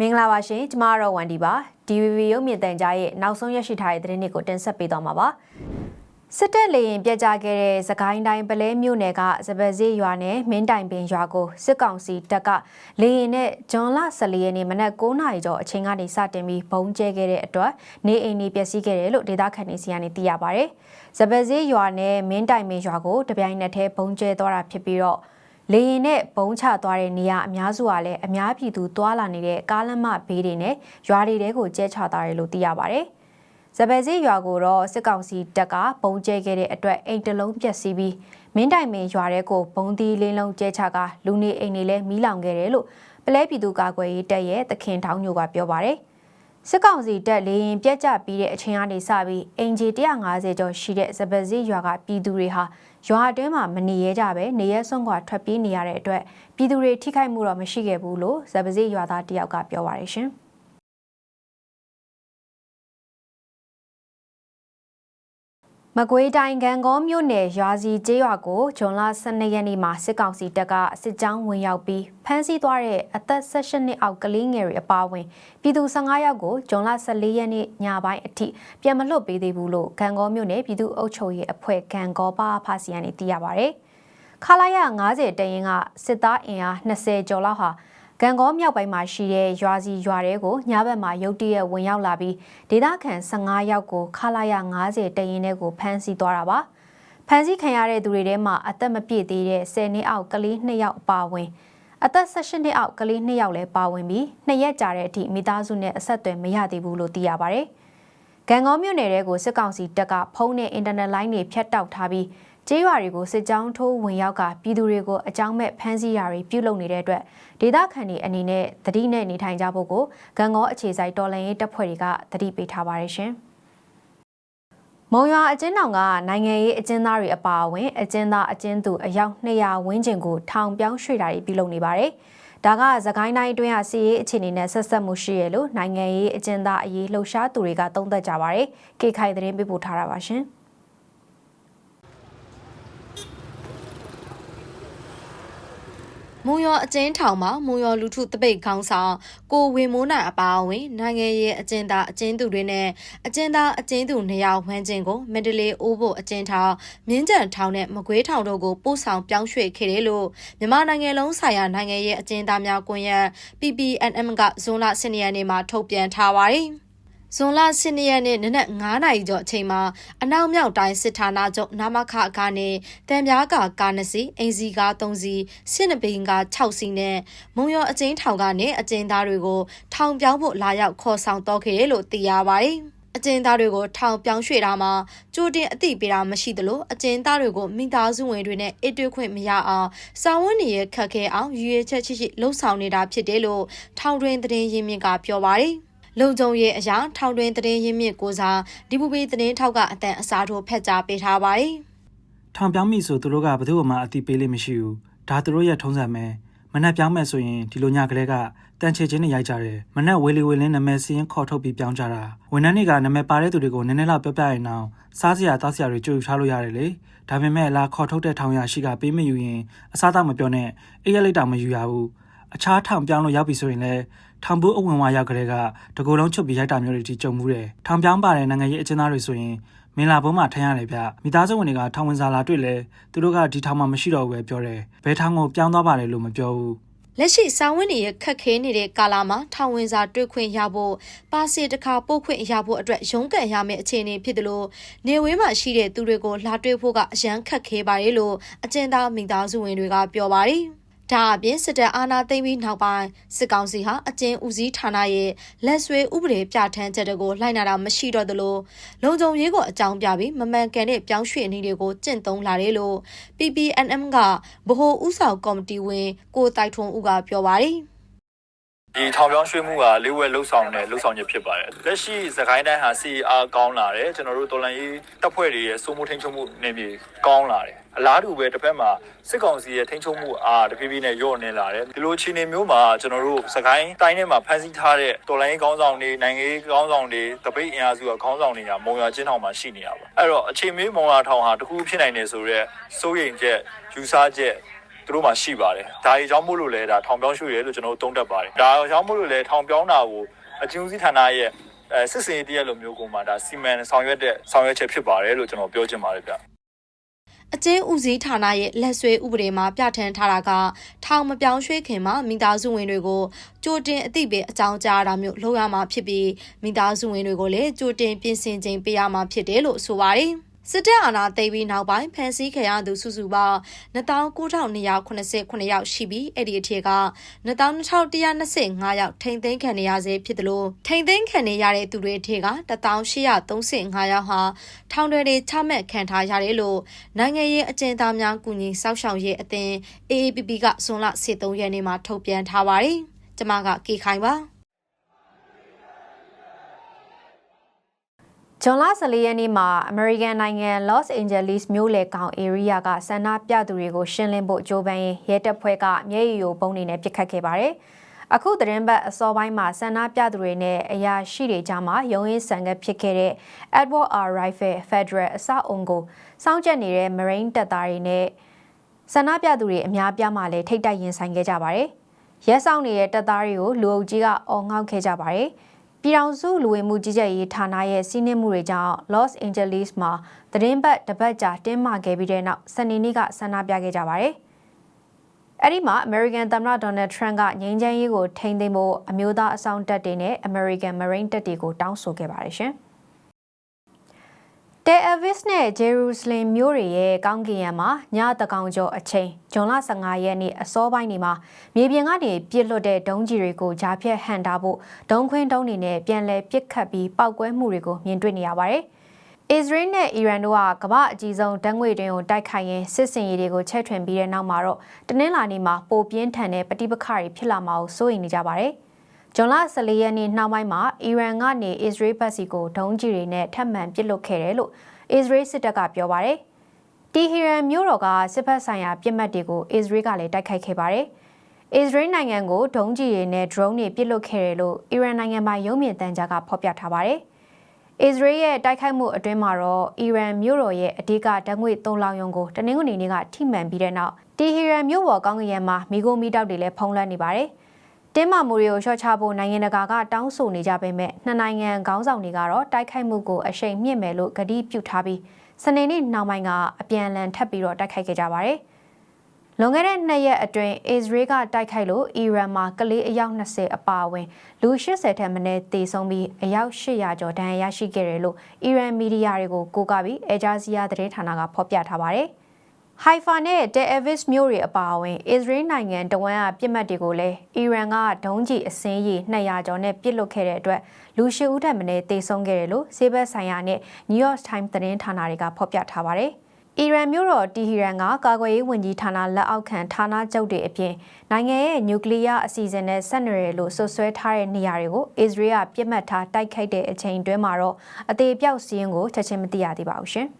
မင်္ဂလာပါရှင်ကျမကတော့ဝန်ဒီပါ DVB ရုပ်မြင်သံကြားရဲ့နောက်ဆုံးရရှိထားတဲ့သတင်းတွေကိုတင်ဆက်ပေးသွားမှာပါစစ်တပ်လေရင်ပြက်ကြခဲ့တဲ့သခိုင်းတိုင်းပလဲမြို့နယ်ကစပယ်စီရွာနဲ့မင်းတိုင်ပင်ရွာကိုစစ်ကောင်စီတပ်ကလေရင်နဲ့ဂျွန်လ14ရက်နေ့မနက်9:00နာရီကျော်အချိန်ကနေစတင်ပြီးဘုံကျဲခဲ့တဲ့အတွက်နေအိမ်တွေပျက်စီးခဲ့တယ်လို့ဒေသခံတွေစီကနေသိရပါဗျ။စပယ်စီရွာနဲ့မင်းတိုင်ပင်ရွာကိုတပြိုင်နက်တည်းဘုံကျဲသွားတာဖြစ်ပြီးတော့ လေရင်နဲ့ဘုံချသွားတဲ့နေရာအများစုကလည်းအများပြည်သူတွာလာနေတဲ့ကားလမ်းမဘေးတွေနဲ့ရွာတွေတဲကိုကျဲချသွားတယ်လို့သိရပါတယ်။ဇပယ်စီရွာကိုတော့စစ်ကောင်စီတပ်ကဘုံကျဲခဲ့တဲ့အတွက်အိမ်တစ်လုံးပျက်စီးပြီးမင်းတိုင်မင်ရွာတဲကိုဘုံသီးလေးလုံးကျဲချကလူနေအိမ်တွေလည်းမီးလောင်ခဲ့တယ်လို့ပလဲပြည်သူ့ကာကွယ်ရေးတပ်ရဲ့တခင်ထောင်းညိုကပြောပါတယ်။ စစ်ကောင်စီတပ်လေရင်ပြက်ကျပြီးတဲ့အချိန်ကနေစပြီးအင်ဂျီ150ကျော်ရှိတဲ့ဇပယ်စီရွာကပြည်သူတွေဟာရွာအတွင်းမှာမနေရကြပဲနေရဲစွန့်ခွာထွက်ပြေးနေရတဲ့အတွက်ပြည်သူတွေထိခိုက်မှုတော့မရှိခဲ့ဘူးလို့ဇပယ်စီရွာသားတယောက်ကပြောပါတယ်ရှင်။ မကွေးတိုင်းကံကောမြို့နယ်ရွာစီကျေးရွာကိုဂျွန်လ12ရက်နေ့မှာစစ်ကောင်စီတပ်ကစစ်ကြောင်းဝင်ရောက်ပြီးဖမ်းဆီးသွားတဲ့အသက်16နှစ်အောက်ကလေးငယ်တွေအပါအဝင်ပြည်သူ15ယောက်ကိုဂျွန်လ14ရက်နေ့ညပိုင်းအထိပြန်မလွတ်ပေးသေးဘူးလို့ကံကောမြို့နယ်ပြည်သူ့အုပ်ချုပ်ရေးအဖွဲ့ကံကောပါဖာစီယန်နေသိရပါဗျ။ခလာရ90တရင်ကစစ်သားအင်အား20ကျော်လောက်ဟာ ကံကောမြောက်ပိုင်းမှာရှိတဲ့ရွာစီရွာတွေကိုညဘက်မှာရုတ်တရက်ဝင်ရောက်လာပြီးဒေသခံ15ယောက်ကိုခလာရ90တရင်တဲ့ကိုဖမ်းဆီးသွားတာပါဖမ်းဆီးခံရတဲ့သူတွေထဲမှာအသက်မပြည့်သေးတဲ့10နှစ်အောက်ကလေး2ယောက်အပါအဝင်အသက်18နှစ်အောက်ကလေး2ယောက်လည်းပါဝင်ပြီးနှစ်ရက်ကြာတဲ့အထိမိသားစုနဲ့အဆက်အသွယ်မရသေးဘူးလို့သိရပါတယ်ကံကောမြို့နယ်တဲကိုစစ်ကောင်စီတပ်ကဖုန်းနဲ့အင်တာနက်လိုင်းတွေဖြတ်တောက်ထားပြီး ကျေးရွာတွေကိုစစ်ကြောင်းထိုးဝင်ရောက်ကပြည်သူတွေကိုအကြောင်းမဲ့ဖမ်းဆီးရာတွေပြုလုပ်နေတဲ့အတွက်ဒေသခံတွေအနေနဲ့သတိနဲ့နေထိုင်ကြဖို့ကိုဂံကောအခြေဆိုင်တော်လှန်ရေးတပ်ဖွဲ့တွေကသတိပေးထားပါတယ်ရှင်။မုံရွာအကျဉ်းထောင်ကနိုင်ငံရေးအကျဉ်းသားတွေအပါအဝင်အကျဉ်းသားအကျဉ်းသူအယောက်200ဝန်းကျင်ကိုထောင်ပြောင်းရွှေ့တာတွေပြုလုပ်နေပါတယ်။ဒါကသခိုင်းတိုင်းအတွင်းကစီရေးအခြေအနေနဲ့ဆက်ဆက်မှုရှိရလို့နိုင်ငံရေးအကျဉ်းသားအရေးလှုပ်ရှားသူတွေကသုံးသပ်ကြပါတယ်။ကေခိုင်သတင်းပေးပို့ထားတာပါရှင်။ မုံရောအကျဉ်းထောင်မှာမုံရောလူထုတပိတ်ခေါင်းဆောင်ကိုဝေမိုးနိုင်အပါအဝင်နိုင်ငံရေးအကျဉ်းသားအကျဉ်းသူတွေနဲ့အကျဉ်းသားအကျဉ်းသူနေရာဝန်းကျင်ကိုမန္တလေးအိုးဖို့အကျဉ်းထောင်မြင်းကြံထောင်နဲ့မကွေးထောင်တို့ကိုပို့ဆောင်ပြောင်းရွှေ့ခဲ့တယ်လို့မြန်မာနိုင်ငံလုံးဆိုင်ရာနိုင်ငံရေးအကျဉ်းသားများကွန်ရက် PPNM ကဇွန်လ10ရက်နေ့မှာထုတ်ပြန်ထားပါတယ်။ ဇွန်လ10ရက်နေ့နနက်9နာရီကျော်အချိန်မှာအနောက်မြောက်တိုင်းစစ်ဌာနချုပ်နာမခကနေတံပြားကကား2စီးအင်စီကား3စီးစစ်နပိန်ကား6စီးနဲ့မုံရောအကျဉ်းထောင်ကနေအကျဉ်းသားတွေကိုထောင်ပြောင်းဖို့လာရောက်ခေါ်ဆောင်တော့ခဲ့တယ်လို့သိရပါတယ်။အကျဉ်းသားတွေကိုထောင်ပြောင်းရွှေ့တာမှာကြိုတင်အသိပေးတာမရှိသလိုအကျဉ်းသားတွေကိုမိသားစုဝင်တွေနဲ့အတွေ့ခွင့်မရအောင်စာဝတ်နေရခက်ခဲအောင်ရည်ရွယ်ချက်ရှိရှိလှုံ့ဆော်နေတာဖြစ်တယ်လို့ထောင်တွင်သတင်းရင်းမြစ်ကပြောပါတယ်။ လုံခြုံရေးအရာထောင်တွင်သတင်းရင်းမြစ်ကိုစားဒီပူပီသတင်းထောက်ကအတန်အစားထိုးဖက်ကြားပေးထားပါတယ်။ထောင်ပြောင်းပြီဆိုသူတို့ကဘယ်သူမှအတိပေးလိမ့်မရှိဘူး။ဒါသူတို့ရဲ့ထုံးစံပဲ။မနက်ပြောင်းမယ်ဆိုရင်ဒီလိုညကလေးကတန်ချေချင်းနဲ့ရိုက်ကြတယ်။မနက်ဝေလီဝေလင်းနာမည်စင်းခေါ်ထုတ်ပြီးပြောင်းကြတာ။ဝန်ထမ်းတွေကနာမည်ပါတဲ့သူတွေကိုနည်းနည်းလောက်ပြောပြရင်တော့စားစရာတောက်စရာတွေကြိုယူထားလို့ရတယ်လေ။ဒါပေမဲ့လာခေါ်ထုတ်တဲ့ထောင်ရရှိကပေးမယူရင်အစားတောက်မပြောနဲ့အေးရလိုက်တာမယူရဘူး။အခြားထောင်ပြောင်းလို့ရောက်ပြီဆိုရင်လည်း ထောင်ဘူးအဝင်ဝါရောက်ကြတဲ့ကတကူလုံးချုပ်ပြီးရိုက်တာမျိုးတွေထိကြုံမှုတယ်ထောင်ပြောင်းပါတဲ့နိုင်ငံရေးအကျဉ်းသားတွေဆိုရင်မင်လာဘုံမှာထမ်းရတယ်ဗျမိသားစုဝင်တွေကထောင်ဝင်စာလာတွေ့လဲသူတို့ကဒီထောင်မှာမရှိတော့ဘူးပဲပြောတယ်ဘယ်ထောင်ကိုပြောင်းသွားပါလဲလို့မပြောဘူးလက်ရှိစာဝင်တွေရဲ့ခက်ခဲနေတဲ့ကာလမှာထောင်ဝင်စာတွေ့ခွင့်ရဖို့ပါစီတခါပို့ခွင့်ရဖို့အတွက်ရုန်းကန်ရမယ့်အခြေအနေဖြစ်တယ်လို့နေဝင်းမှာရှိတဲ့သူတွေကိုလာတွေ့ဖို့ကအရန်ခက်ခဲပါလေလို့အကျဉ်းသားမိသားစုဝင်တွေကပြောပါတယ် ဒါအပြင်စစ်တပ်အာဏာသိမ်းပြီးနောက်ပိုင်းစစ်ကောင်စီဟာအကျဉ်းဦးစီးဌာနရဲ့လက်ဆွဲဥပဒေပြဋ္ဌာန်းချက်တွေကိုလိုက်နာတာမရှိတော့သလိုလုံခြုံရေးကိုအကြောင်းပြပြီးမမှန်ကန်တဲ့ပြောင်းရွှေ့နည်းတွေကိုကျင့်သုံးလာတယ်လို့ PPNM ကဗဟိုဥဆောင်ကော်မတီဝင်ကိုတိုက်ထွန်းဦးကပြောပါတယ် ဒီထောင်ပြောင်းရွှေ့မှုကလေးဝဲလှုပ်ဆောင်တဲ့လှုပ်ဆောင်ချက်ဖြစ်ပါတယ်လက်ရှိသခိုင်းတိုင်းဟာ CR ကောင်းလာတယ်ကျွန်တော်တို့တော်လန်ရေးတပ်ဖွဲ့တွေရဲ့စိုးမိုးထိန်းချုပ်မှုနေမြေကောင်းလာတယ်အလားတူပဲတစ်ဖက်မှာစစ်ကောင်စီရဲ့ထိန်းချုပ်မှုအားတဖြည်းဖြည်းနဲ့ညော့နေလာတယ်ဒီလိုအခြေအနေမျိုးမှာကျွန်တော်တို့သခိုင်းတိုင်းထဲမှာဖမ်းဆီးထားတဲ့တော်လန်ရေးကောင်းဆောင်တွေနိုင်ငံရေးကောင်းဆောင်တွေတပိတ်အင်အားစုကခေါင်းဆောင်တွေကမုံရွာချင်းထောင်မှာရှိနေရပါအဲ့တော့အချိန်မေးမုံရွာထောင်ဟာတခုဖြစ်နိုင်တယ်ဆိုတော့စိုးရိမ်ချက်ယူဆချက်တ သူတို့မှရှိပါတယ်ဒါအကြောင်းမို့လို့လဲဒါထောင်ပြောင်းရွှေ့တယ်လို့ကျွန်တော်တို့သုံးသပ်ပါတယ်ဒါအကြောင်းမို့လို့လဲထောင်ပြောင်းတာကိုအကျဉ်းဦးစီးဌာနရဲ့အဲစစ်စင်ရေးတရက်လိုမျိုးကိုမှဒါစီမံဆောင်ရွက်တဲ့ဆောင်ရွက်ချက်ဖြစ်ပါတယ်လို့ကျွန်တော်ပြောချင်ပါတယ်ဗျအကျဉ်းဦးစီးဌာနရဲ့လက်ဆွဲဥပဒေမှာပြဋ္ဌာန်းထားတာကထောင်မပြောင်းရွှေ့ခင်မှာမိသားစုဝင်တွေကိုကြိုတင်အသိပေးအကြောင်းကြားတာမျိုးလုပ်ရမှာဖြစ်ပြီးမိသားစုဝင်တွေကိုလည်းကြိုတင်ပြင်ဆင်ခြင်းပေးရမှာဖြစ်တယ်လို့ဆိုပါတယ်။ စစ်တပ်အာဏာသိမ်းပြီးနောက်ပိုင်းဖမ်းဆီးခံရသူစုစုပေါင်း29,289ယောက်ရှိပြီးအဲ့ဒီအထက်က22,125ယောက်ထိန်သိမ်းခံနေရဆဲဖြစ်တယ်လို့ထိန်သိမ်းခံနေရတဲ့သူတွေအထက်က1835ယောက်ဟာထောင်တွေတွေချမှတ်ခံထားရတယ်လို့နိုင်ငံရေးအကျဉ်းသားများကူညီစောင့်ရှောက်ရေးအသင်း AAPP ကဇွန်လ23ရက်နေ့မှာထုတ်ပြန်ထားပါတယ်။ကျွန်မကကေခိုင်ပါ။ ဂျွန်လ14ရက်နေ့မှာအမေရိကန်နိုင်ငံ Los Angeles မြို့လယ်ကောင် area ကဆန္ဒပြသူတွေကိုရှင်းလင်းဖို့ကြိုးပမ်းရင်းရဲတပ်ဖွဲ့ကမျက်ရည်ယိုပုံတွေနဲ့ပစ်ခတ်ခဲ့ပါတယ်။အခုသတင်းပတ်အစောပိုင်းမှာဆန္ဒပြသူတွေနဲ့အရာရှိတွေကြားမှာရုံးရင်းဆန်ကဖြစ်ခဲ့တဲ့ Edward R. Rifle Federal အဆောက်အုံကိုစောင့်ကြပ်နေတဲ့ Marine တပ်သားတွေနဲ့ဆန္ဒပြသူတွေအများပြားမှလည်းထိတ်တိုက်ရင်ဆိုင်ခဲ့ကြပါတယ်။ရဲဆောင်နေတဲ့တပ်သားတွေကိုလူအုပ်ကြီးကအော်ငေါက်ခဲ့ကြပါတယ်။ ပြည်ထောင်စုလူဝင်မှုကြီးကြပ်ရေးဌာနရဲ့စီးနှင်းမှုတွေကြောင့် Los Angeles မှာသတင်းပတ်တစ်ပတ်ကြာတင်းမာခဲ့ပြီးတဲ့နောက်စနေနေ့ကဆန္ဒပြခဲ့ကြပါတယ်။အဲ့ဒီမှာ American သမ္မတ Donald Trump ကငြိမ်းချမ်းရေးကိုထိန်းသိမ်းဖို့အမျိုးသားအဆောင်တပ်တွေနဲ့ American Marine တပ်တွေကိုတောင်းဆိုခဲ့ပါတယ်ရှင်။ Tel Aviv နဲ့ Jerusalem မြို့တွေရဲ့ကောင်းကင်ယံမှာညတကောင်ကျော်အချိန်ဇွန်လ15ရက်နေ့အစောပိုင်းနေမှာမြေပြင်ကနေပြစ်လွတ်တဲ့ဒုံးကြီးတွေကိုဂျာဖြတ်ဟန်တာဖို့ဒုံခွင်းဒုံးတွေနဲ့ပြန်လည်ပစ်ခတ်ပြီးပောက်ကွဲမှုတွေကိုမြင်တွေ့နေရပါတယ်။ Israel နဲ့ Iran တို့ကကမ္ဘာအကြီးဆုံးတန်းငွေတွင်ကိုတိုက်ခိုက်ရင်းစစ်စင်ရေးတွေကိုချက်ထွင်ပြီးတဲ့နောက်မှာတော့တနင်္လာနေ့မှာပိုပြင်းထန်တဲ့ပဋိပက္ခတွေဖြစ်လာမှာကိုစိုးရိမ်နေကြပါတယ်။ ဂျွန်လ14ရက်နေ့နှောင်းပိုင်းမှာအီရန်ကနေအစ္စရေးဘက်စီကိုဒုံးကျည်တွေနဲ့ထပ်မံပစ်လွတ်ခဲ့တယ်လို့အစ္စရေးစစ်တပ်ကပြောပါတယ်။တီဟီရန်မြို့တော်ကစစ်ဖက်ဆိုင်ရာပြစ်မှတ်တွေကိုအစ္စရေးကလည်းတိုက်ခိုက်ခဲ့ပါတယ်။အစ္စရေးနိုင်ငံကိုဒုံးကျည်တွေနဲ့ drone တွေပစ်လွတ်ခဲ့တယ်လို့အီရန်နိုင်ငံပိုင်ရုံးမြင့်တမ်းကြားကဖော်ပြထားပါတယ်။အစ္စရေးရဲ့တိုက်ခိုက်မှုအတွင်းမှာတော့အီရန်မြို့တော်ရဲ့အဓိကဓာတ်ငွေသုံးလောင်ယုံကိုတနင်္ဂနွေနေ့ကထိမှန်ပြီးတဲ့နောက်တီဟီရန်မြို့ပေါ်ကောင်းကင်ယံမှာမိโกမီတောက်တွေလည်းဖုံးလွှမ်းနေပါတယ်။ တင်းမာမှုတွေကိုလျှော့ချဖို့နိုင်ငံတကာကတောင်းဆိုနေကြပေမဲ့နှစ်နိုင်ငံခေါင်းဆောင်တွေကတော့တိုက်ခိုက်မှုကိုအရှိန်မြင့်မယ်လို့ကတိပြုထားပြီးစနေနေ့နောက်ပိုင်းကအပြန်အလှန်ထပ်ပြီးတော့တိုက်ခိုက်ခဲ့ကြပါတယ်။လွန်ခဲ့တဲ့နှစ်ရက်အတွင်းအစ္စရေးကတိုက်ခိုက်လို့အီရန်မှာကလေးအယောက်20အပါအဝင်လူ80ထက်မနည်းသေဆုံးပြီးအယောက်800ကျော်ဒဏ်ရာရရှိခဲ့တယ်လို့အီရန်မီဒီယာတွေကိုကိုးကားပြီးအဂျာဇီယာသတင်းဌာနကဖော်ပြထားပါတယ်။ Haifa နဲ့ Tel Aviv မြို့တွေအပါအဝင်အစ္စရေးနိုင်ငံတဝန်းကပြစ်မှတ်တွေကိုလည်းအီရန်ကဒုံးကျည်အစင်းကြီး200ကျော်နဲ့ပစ်လွတ်ခဲ့တဲ့အတွက်လူရှစ်ဦးထက်မနည်းသေဆုံးခဲ့တယ်လို့ဆေးဘက်ဆိုင်ရာနဲ့ New York Times သတင်းဌာနတွေကဖော်ပြထားပါတယ်။အီရန်မြို့တော်တီဟီရန်ကကာကွယ်ရေးဝန်ကြီးဌာနလက်အောက်ခံဌာနချုပ်တွေအပြင်နိုင်ငံရဲ့နျူကလ িয়ার အစီအစဉ်နဲ့ဆက်နွယ်ရလို့ဆွဆွဲထားတဲ့နေရာတွေကိုအစ္စရေးကပြစ်မှတ်ထားတိုက်ခိုက်တဲ့အချိန်တွင်းမှာတော့အသေးပြောက်စီးရင်ကိုချက်ချင်းမသိရသေးပါဘူးရှင်။